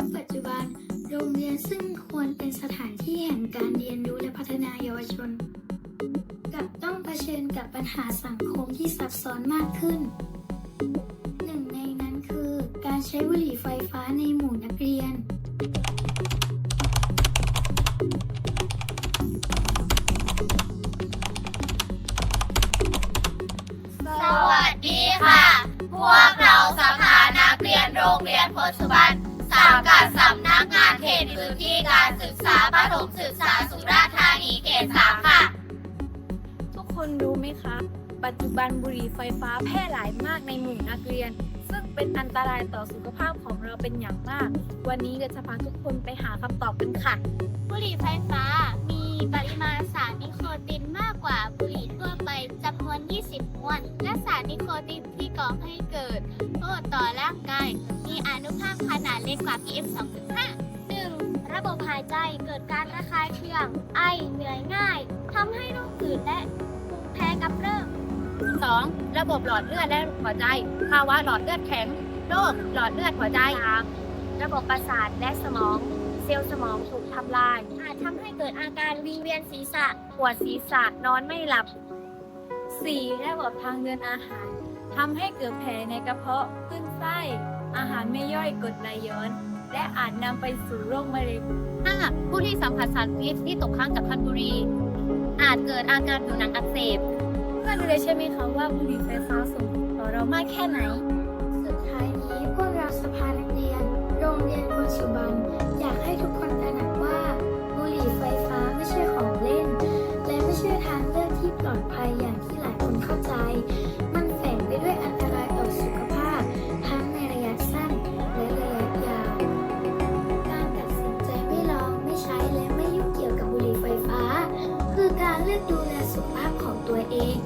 ุคปัจจุบัน โรงเรียนซึ่งควรเป็นสถานที่แห่งการเรียนรู้และพัฒนาเยาวชนกลับต้องเผชิญกับปัญหาสังคมที่ซับซ้อนมากขึ้น หนึ่งในนั้นคือการใช้บุหรี่ไฟฟ้าในหมู่นักเรียนสวัสดีค่ะ พวกเราสภานักเรียนโรงเรียนพธิสุวรรณ สังกัดสำนักงานเขตพื้นที่การศึกษาประถมศึกษาสุราษฎร์ธานีเขตสามค่ะ ทุกคนรู้ไหมคะ ปัจจุบันบุหรี่ไฟฟ้าแพร่หลายมากในหมู่นักเรียน ซึ่งเป็นอันตรายต่อสุขภาพของเราเป็นอย่างมาก วันนี้เราจะพาทุกคนไปหาคำตอบกันค่ะ บุหรี่ไฟฟ้ามีปริมาณสารนิโคตินมากกว่าบุหรี่ทั่วไปจำนวน 20 มวน และสารนิโคตินที่ ก่อให้เกิดโทษต่อร่างกาย มีอนุภาคขนาดเล็กกว่า PM 2.5 1. ระบบหายใจเกิดการระคายเคือง ไอเหนื่อยง่ายทำให้โรคผื่นและภูมิแพ้กำเริบ 2. ระบบหลอดเลือดและหัวใจ ภาวะหลอดเลือดแข็ง โรคหลอดเลือดหัวใจ 3. ระบบประสาทและสมอง เซลล์สมองถูกทำลาย อาจทำให้เกิดอาการวิงเวียนศีรษะ ปวดศีรษะ นอนไม่หลับ 4. ระบบทางเดินอาหาร ทำให้เกิดแผลในกระเพาะขึ้นไส้ อาหารไม่ย่อยกรดไหลย้อน และอาจนำไปสู่โรคมะเร็ง 5. ผู้ที่สัมผัสสารพิษที่ตกค้างจากควันบุหรี่อาจเกิดอาการผิวหนังอักเสบ เพื่อนรู้เลยใช่ไหมคะว่าบุหรี่ไฟฟ้าส่งผลต่อเรามากแค่ไหน สุดท้ายนี้พวกเราสภานักเรียน โรงเรียนพลสุบันอ เลือกดูแลสุขภาพของตัวเอง